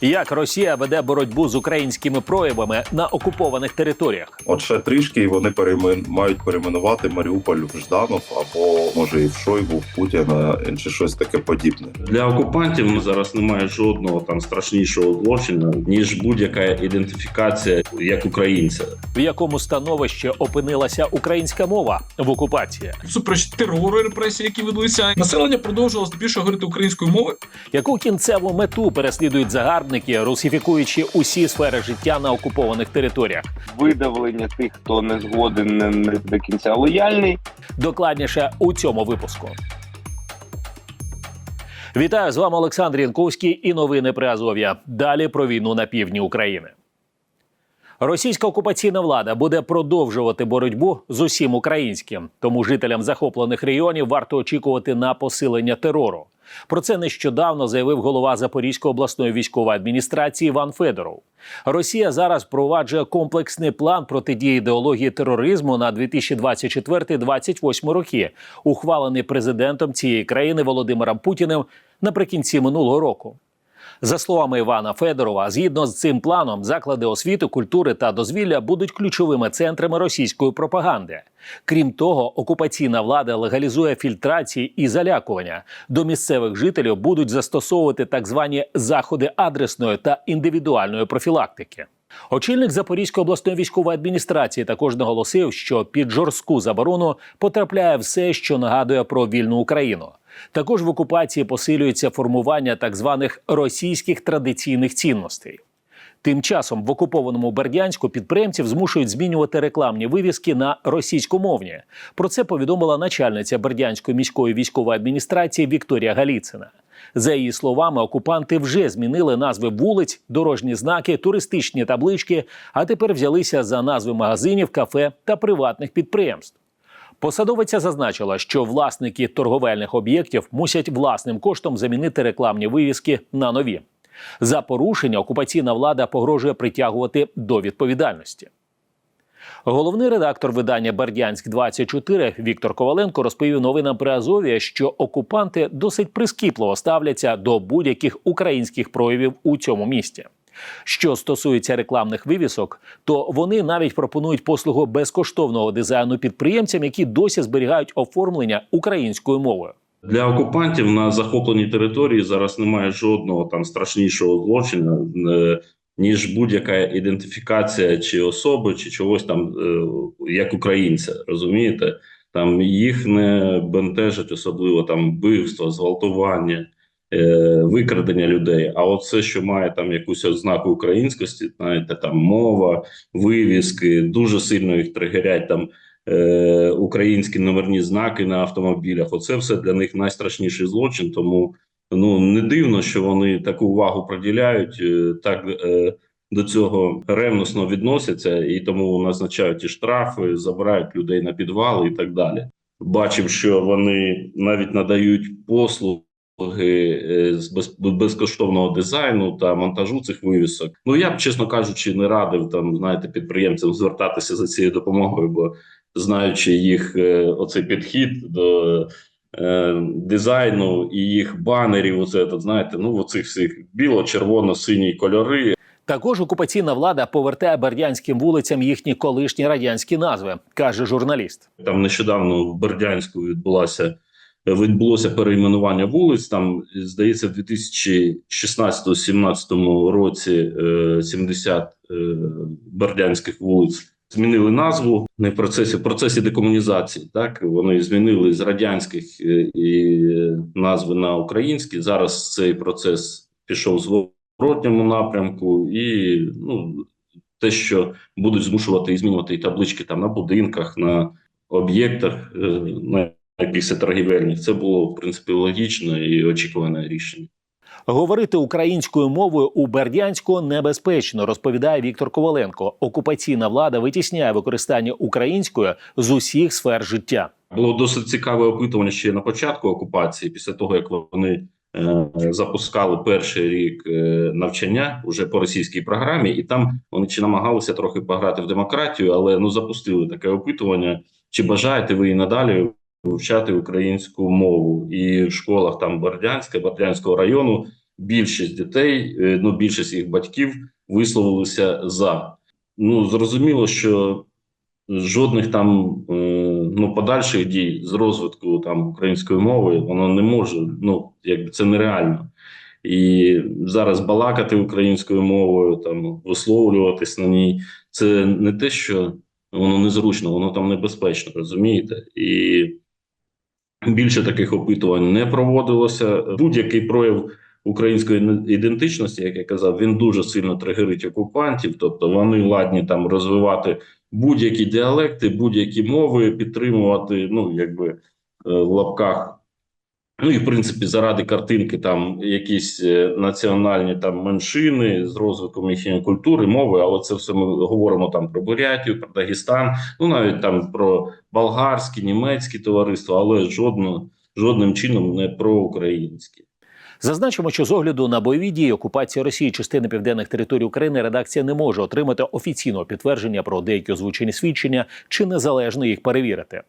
Як Росія веде боротьбу з українськими проявами на окупованих територіях? От ще трішки і вони переймен... мають перейменувати Маріуполь в Жданов або може і в Шойгу, в Путіна чи щось таке подібне. Для окупантів зараз немає жодного там страшнішого злочину, ніж будь-яка ідентифікація як українця. В якому становищі опинилася українська мова в окупації? супереч терору репресії, які ведуться, населення продовжувало здебільшого говорити українською мовою. Яку кінцеву мету переслідують загарбники, русифікуючи усі сфери життя на окупованих територіях? видавлення тих, хто не згоден, не, не до кінця лояльний. Докладніше у цьому випуску. Вітаю з вами Олександр Янковський і новини при Азов'я. Далі про війну на півдні України. Російська окупаційна влада буде продовжувати боротьбу з усім українським. Тому жителям захоплених регіонів варто очікувати на посилення терору. Про це нещодавно заявив голова Запорізької обласної військової адміністрації Іван Федоров. Росія зараз впроваджує комплексний план протидії ідеології тероризму на 2024-2028 роки, ухвалений президентом цієї країни Володимиром Путіним наприкінці минулого року. За словами Івана Федорова, згідно з цим планом, заклади освіти, культури та дозвілля будуть ключовими центрами російської пропаганди. Крім того, окупаційна влада легалізує фільтрації і залякування. До місцевих жителів будуть застосовувати так звані заходи адресної та індивідуальної профілактики. Очільник Запорізької обласної військової адміністрації також наголосив, що під жорстку заборону потрапляє все, що нагадує про вільну Україну. Також в окупації посилюється формування так званих російських традиційних цінностей. Тим часом в окупованому Бердянську підприємців змушують змінювати рекламні вивіски на російськомовні. Про це повідомила начальниця Бердянської міської військової адміністрації Вікторія Галіцина. За її словами, окупанти вже змінили назви вулиць, дорожні знаки, туристичні таблички, а тепер взялися за назви магазинів, кафе та приватних підприємств. Посадовиця зазначила, що власники торговельних об'єктів мусять власним коштом замінити рекламні вивіски на нові. За порушення окупаційна влада погрожує притягувати до відповідальності. Головний редактор видання Бердянськ 24 Віктор Коваленко розповів новинам при Азові, що окупанти досить прискіпливо ставляться до будь-яких українських проявів у цьому місті. Що стосується рекламних вивісок, то вони навіть пропонують послугу безкоштовного дизайну підприємцям, які досі зберігають оформлення українською мовою. Для окупантів на захопленій території зараз немає жодного там страшнішого злочину, е, ніж будь-яка ідентифікація чи особи, чи чогось там е, як українця. Розумієте? Там їх не бентежить особливо там вбивство, зґвалтування, е, викрадення людей. А от все, що має там якусь ознаку українськості, знаєте, там мова, вивіски, дуже сильно їх тригерять там. Е, українські номерні знаки на автомобілях. Оце все для них найстрашніший злочин. Тому ну не дивно, що вони таку увагу приділяють, е, так е, до цього ревносно відносяться і тому назначають і штрафи, забирають людей на підвали і так далі. Бачив, що вони навіть надають послуги. З безкоштовного дизайну та монтажу цих вивісок. Ну я б, чесно кажучи, не радив там, знаєте, підприємцям звертатися за цією допомогою, бо знаючи їх е, оцей підхід до е, дизайну і їх банерів, оце тут, знаєте, ну оцих всіх біло-червоно-сині кольори. Також окупаційна влада повертає бердянським вулицям їхні колишні радянські назви, каже журналіст. Там нещодавно в Бердянську відбулася відбулося перейменування вулиць. Там здається, в 2016-17 році е, 70 е, бердянських вулиць. Змінили назву не в процесі в процесі декомунізації. Так вони змінили з радянських е, і назви на українські. Зараз цей процес пішов в зворотньому напрямку, і ну те, що будуть змушувати і змінювати і таблички там на будинках, на об'єктах, е, на якихось торгівельних, це було в принципі логічно і очікуване рішення. Говорити українською мовою у Бердянську небезпечно, розповідає Віктор Коваленко. Окупаційна влада витісняє використання української з усіх сфер життя. Було досить цікаве опитування ще на початку окупації, після того як вони е, запускали перший рік е, навчання уже по російській програмі, і там вони чи намагалися трохи пограти в демократію, але ну запустили таке опитування: чи бажаєте ви і надалі вивчати українську мову? І в школах там Бердянська, Бердянського району більшість дітей, е, ну більшість їх батьків висловилися за. Ну зрозуміло, що жодних там е, ну подальших дій з розвитку там української мови воно не може. Ну якби це нереально. І зараз балакати українською мовою, там висловлюватись на ній, це не те, що воно незручно, воно там небезпечно, розумієте? І більше таких опитувань не проводилося. Будь-який прояв української ідентичності, як я казав, він дуже сильно тригерить окупантів, тобто вони ладні там розвивати будь-які діалекти, будь-які мови, підтримувати, ну якби е, в лапках. Ну і в принципі, заради картинки, там якісь е, національні там меншини з розвитком їхньої культури, мови, але це все ми говоримо там про Бурятію, про Дагестан, ну навіть там про болгарські, німецькі товариства, але жодно, жодним чином не про українські. Зазначимо, що з огляду на бойові дії окупації Росії частини південних територій України редакція не може отримати офіційного підтвердження про деякі озвучені свідчення чи незалежно їх перевірити.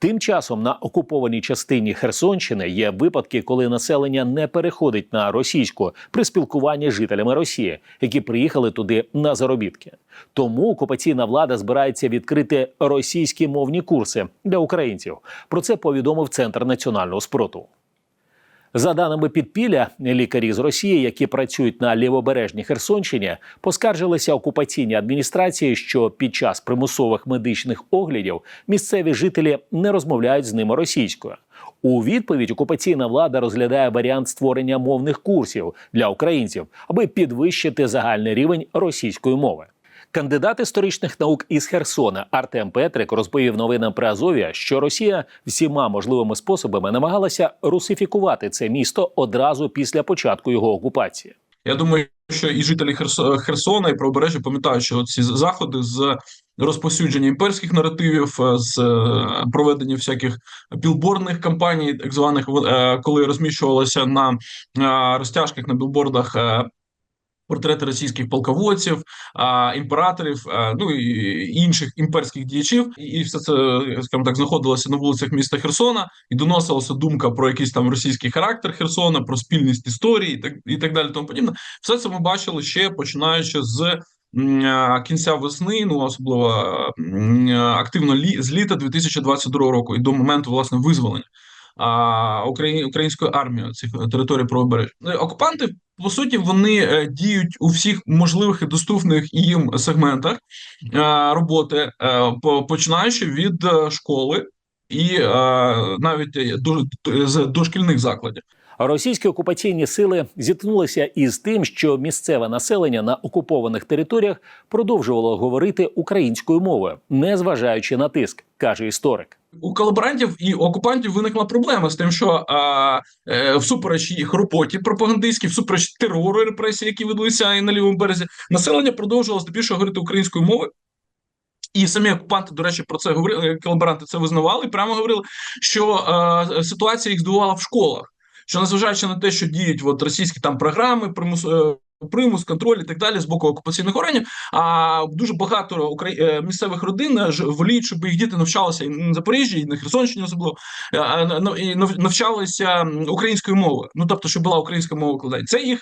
Тим часом на окупованій частині Херсонщини є випадки, коли населення не переходить на російську при спілкуванні з жителями Росії, які приїхали туди на заробітки. Тому окупаційна влада збирається відкрити російські мовні курси для українців. Про це повідомив Центр національного спроту. За даними підпілля, лікарі з Росії, які працюють на лівобережній Херсонщині, поскаржилися окупаційній адміністрації, що під час примусових медичних оглядів місцеві жителі не розмовляють з ними російською. У відповідь окупаційна влада розглядає варіант створення мовних курсів для українців, аби підвищити загальний рівень російської мови. Кандидат історичних наук із Херсона Артем Петрик розповів новинам при Азові, що Росія всіма можливими способами намагалася русифікувати це місто одразу після початку його окупації. Я думаю, що і жителі Херсо- Херсона і правобережжя пам'ятають, що ці заходи з розповсюдження імперських наративів, е, з е, проведення всяких білбордних кампаній, так званих, е, коли розміщувалося на розтяжках на білбордах. Портрети російських полководців, імператорів, ну і інших імперських діячів, і все це, скажімо так, знаходилося на вулицях міста Херсона, і доносилася думка про якийсь там російський характер Херсона, про спільність історії, і так і так далі. Тому подібне. Все це ми бачили ще починаючи з кінця весни, ну особливо активно лі, з літа 2022 року і до моменту власне визволення. Українською армією цих територій правобережжя. Ну, окупанти по суті вони е, діють у всіх можливих і доступних їм сегментах е, роботи, е, починаючи від е, школи і е, навіть е, з дошкільних закладів. Російські окупаційні сили зіткнулися із тим, що місцеве населення на окупованих територіях продовжувало говорити українською мовою, незважаючи на тиск, каже історик. У колаборантів і окупантів виникла проблема з тим, що а, е, всупереч їх роботі пропагандистській, всупереч терору і репресій, які ведуться і на лівому березі, населення продовжувало здебільшого говорити українською мовою. І самі окупанти, до речі, про це говорили. Колаборанти це визнавали і прямо говорили, що е, ситуація їх здивувала в школах. Що незважаючи на те, що діють от російські там програми, примус, е, примус, контроль і так далі з боку окупаційних органів, а дуже багато украї... е, місцевих родин е, ж- воліють, щоб їх діти навчалися і на Запоріжжі, і на Херсонщині особливо на- і навчалися м, українською мовою. Ну тобто, щоб була українська мова викладання. Це їх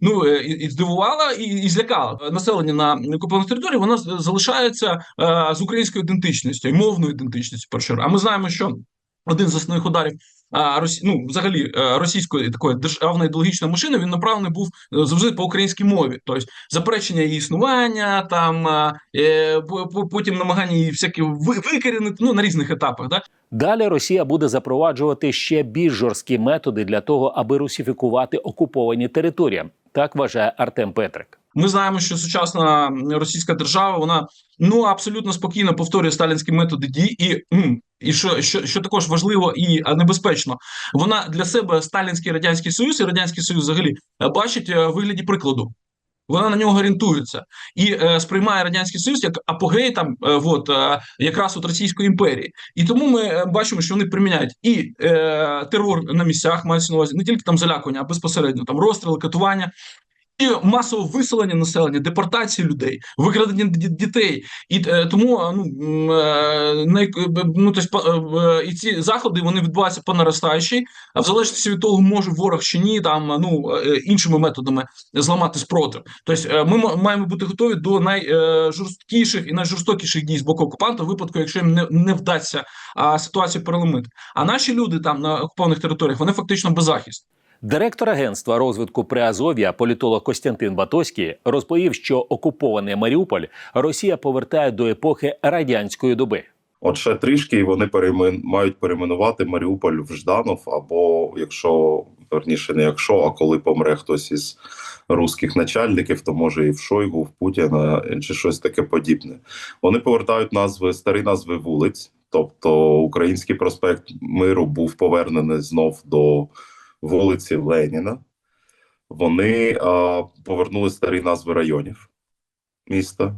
ну і, здивувало, і, і злякало Е, населення на окупованих територіях. Воно залишається з українською ідентичністю і мовною ідентичністю. в першу. А ми знаємо, що один з основних ударів. Росі... ну, взагалі е, російської такої державної ідеологічної машини він направлений був е, завжди по українській мові, тобто заперечення її існування, там е, по- по- потім намагання її всякі ви- викорінити ну на різних етапах. Да? Далі Росія буде запроваджувати ще більш жорсткі методи для того, аби русифікувати окуповані території. Так вважає Артем Петрик. Ми знаємо, що сучасна російська держава вона ну абсолютно спокійно повторює сталінські методи дій, і, і що, що, що також важливо і небезпечно, вона для себе сталінський радянський союз і радянський союз взагалі е, бачить е, в вигляді прикладу. Вона на нього орієнтується і е, сприймає радянський союз як апогей там, е, от, е, якраз от Російської імперії. І тому ми е, бачимо, що вони приміняють і е, терор на місцях, мається на увазі не тільки там залякування, а безпосередньо там розстріли, катування. І масове виселення населення, депортації людей, викрадення дітей, і е, тому ну, е, най, ну тобто, е, і ці заходи вони відбуваються по наростаючій, а в залежності від того, може ворог чи ні, там ну е, іншими методами зламати спротив. Тобто ми маємо бути готові до найжорсткіших і найжорстокіших дій з боку окупанта, в випадку, якщо їм не, не вдасться ситуацію переломити. А наші люди там на окупованих територіях вони фактично беззахисні. Директор агентства розвитку Приазов'я, політолог Костянтин Батоський, розповів, що окупований Маріуполь Росія повертає до епохи радянської доби. От ще трішки вони переймен... мають перейменувати Маріуполь в Жданов, або якщо верніше, не якщо, а коли помре хтось із русських начальників, то може і в Шойгу, в Путіна чи щось таке подібне. Вони повертають назви старі назви вулиць, тобто Український проспект Миру був повернений знов до вулиці Леніна. Вони а, повернули старі назви районів міста.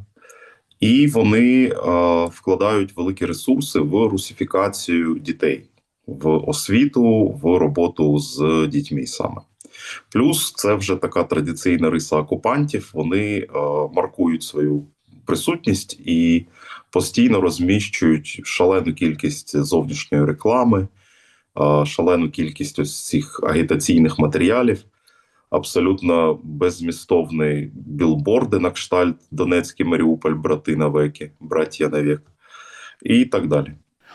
І вони е, вкладають великі ресурси в русифікацію дітей, в освіту, в роботу з дітьми саме. Плюс це вже така традиційна риса окупантів. Вони е, маркують свою присутність і постійно розміщують шалену кількість зовнішньої реклами, шалену кількість ось цих агітаційних матеріалів абсолютно беззмістовні білборди на кштальт Донецький Маріуполь, брати навеки, браття навек і так далі.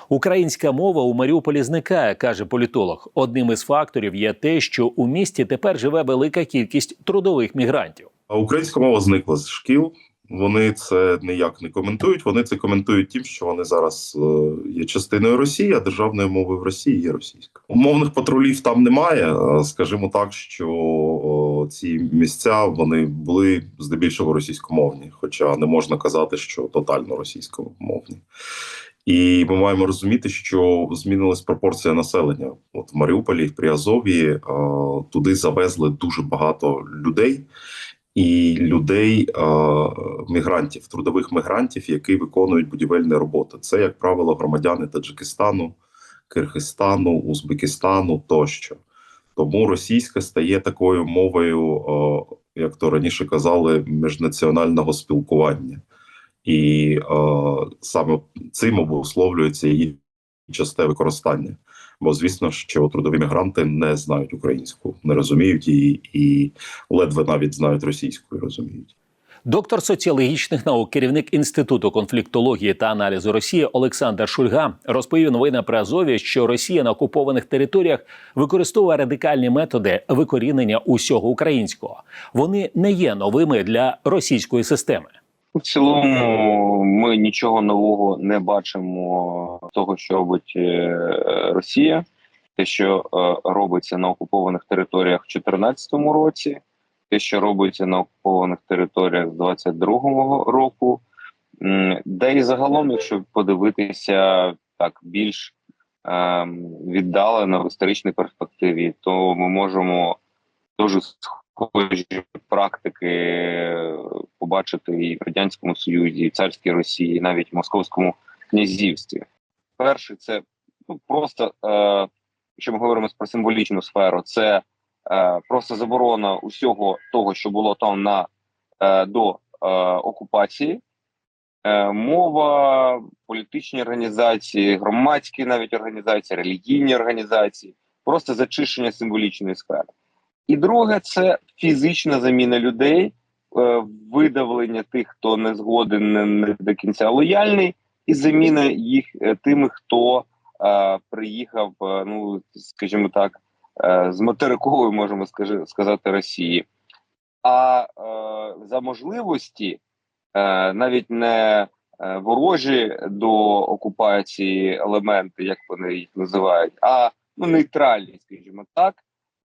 Українська мова у Маріуполі зникає, каже політолог. Одним із факторів є те, що у місті тепер живе велика кількість трудових мігрантів. А українська мова зникла з шкіл. Вони це ніяк не коментують. Вони це коментують тим, що вони зараз е, є частиною Росії, а державною мовою в Росії є російська. Умовних патрулів там немає. Скажімо так, що ці місця вони були здебільшого російськомовні, хоча не можна казати, що тотально російськомовні. І ми маємо розуміти, що змінилась пропорція населення. От в Маріуполі, в Приазові е, туди завезли дуже багато людей і людей, е, мігрантів, трудових мігрантів, які виконують будівельні роботи. Це, як правило, громадяни Таджикистану, Киргизстану, Узбекистану тощо. Тому російська стає такою мовою, е, як то раніше казали, міжнаціонального спілкування. І е, саме цим обусловлюється її часте використання. Бо звісно, що трудові мігранти не знають українську, не розуміють її і ледве навіть знають російську і розуміють. Доктор соціологічних наук, керівник інституту конфліктології та аналізу Росії Олександр Шульга розповів новини при Азові, що Росія на окупованих територіях використовує радикальні методи викорінення усього українського. Вони не є новими для російської системи. В цілому ми нічого нового не бачимо того, що робить е, Росія, те, що е, робиться на окупованих територіях в 2014 році, те, що робиться на окупованих територіях з 22-го року. Де і загалом, якщо подивитися так більш ем, віддалено в історичній перспективі, то ми можемо дуже схожі практики е, побачити і в радянському союзі, і в царській Росії, і навіть в московському князівстві. Перший це ну просто, е, ми говоримо про символічну сферу, це е, просто заборона усього того, що було там на е, до е, окупації. Е, Мова, політичні організації, громадські навіть організації, релігійні організації, просто зачищення символічної сфери. І друге, це фізична заміна людей, е, видавлення тих, хто не згоден, не, до кінця лояльний, і заміна їх е, тими, хто е, приїхав, е, ну скажімо так, з материкової, можемо сказати, Росії. А е, за можливості е, навіть не ворожі до окупації елементи, як вони їх називають, а ну нейтральні, скажімо так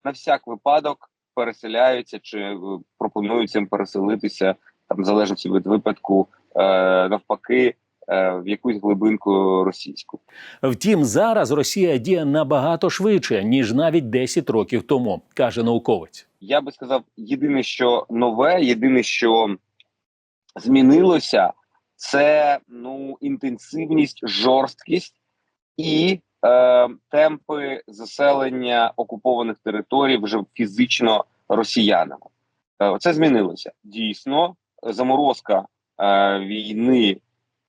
на всяк випадок переселяються чи е, пропонують їм переселитися там, залежить від випадку, е, навпаки, е, в якусь глибинку російську. Втім, зараз Росія діє набагато швидше ніж навіть 10 років тому, каже науковець. Я би сказав, єдине, що нове, єдине, що змінилося, це ну інтенсивність, жорсткість і е, темпи заселення окупованих територій вже фізично росіянами. Е, Це змінилося. Дійсно, заморозка е, війни,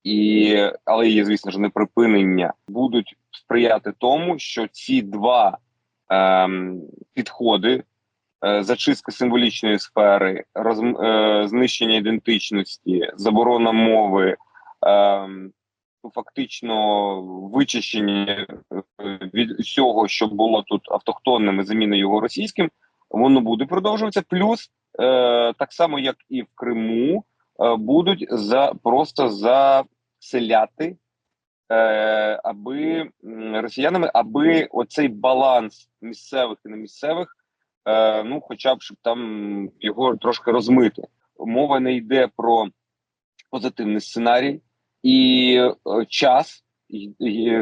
і, але її, звісно ж, не припинення будуть сприяти тому, що ці два ем, підходи. е, Зачистка символічної сфери, роз, е, знищення ідентичності, заборона мови, ну, фактично вичищення е, від всього, що було тут автохтонним і заміна його російським, воно буде продовжуватися. Плюс е, так само, як і в Криму, е, будуть за просто заселяти е, аби росіянами, аби оцей баланс місцевих і немісцевих, е, ну, хоча б щоб там його трошки розмити. Мова не йде про позитивний сценарій, і е, час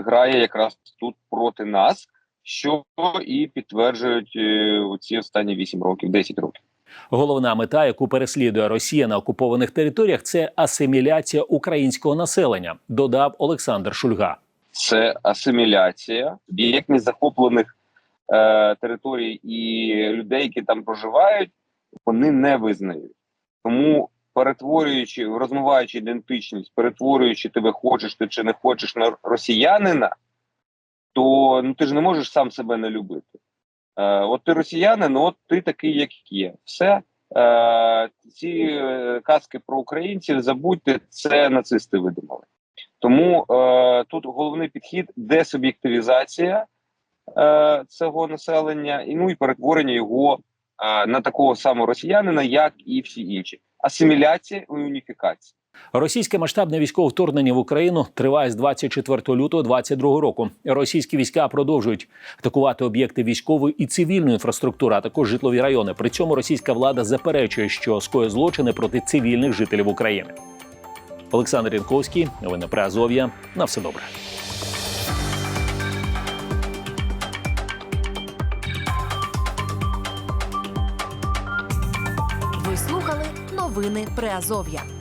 грає якраз тут проти нас, що і підтверджують е, ці останні 8 років, 10 років. Головна мета, яку переслідує Росія на окупованих територіях, це асиміляція українського населення, додав Олександр Шульга. це асиміляція об'єктність захоплених е, територій і людей, які там проживають, вони не визнають. Тому перетворюючи, розмиваючи ідентичність, перетворюючи тебе, хочеш ти чи не хочеш на росіянина, то ну ти ж не можеш сам себе не любити. Е, от ти росіянин, от ти такий, як є. Все. Е, ці е, казки про українців забудьте, це нацисти видумали. Тому е, тут головний підхід десуб'єктивізація е, цього населення, і ну і перетворення його е, на такого самого росіянина, як і всі інші. Асиміляція і уніфікація. Російське масштабне військове вторгнення в Україну триває з 24 лютого 2022 року. Російські війська продовжують атакувати об'єкти військової і цивільної інфраструктури, а також житлові райони. При цьому російська влада заперечує, що скоє злочини проти цивільних жителів України. Олександр Янковський, новини Азов'я. На все добре. Новини Приазов'я.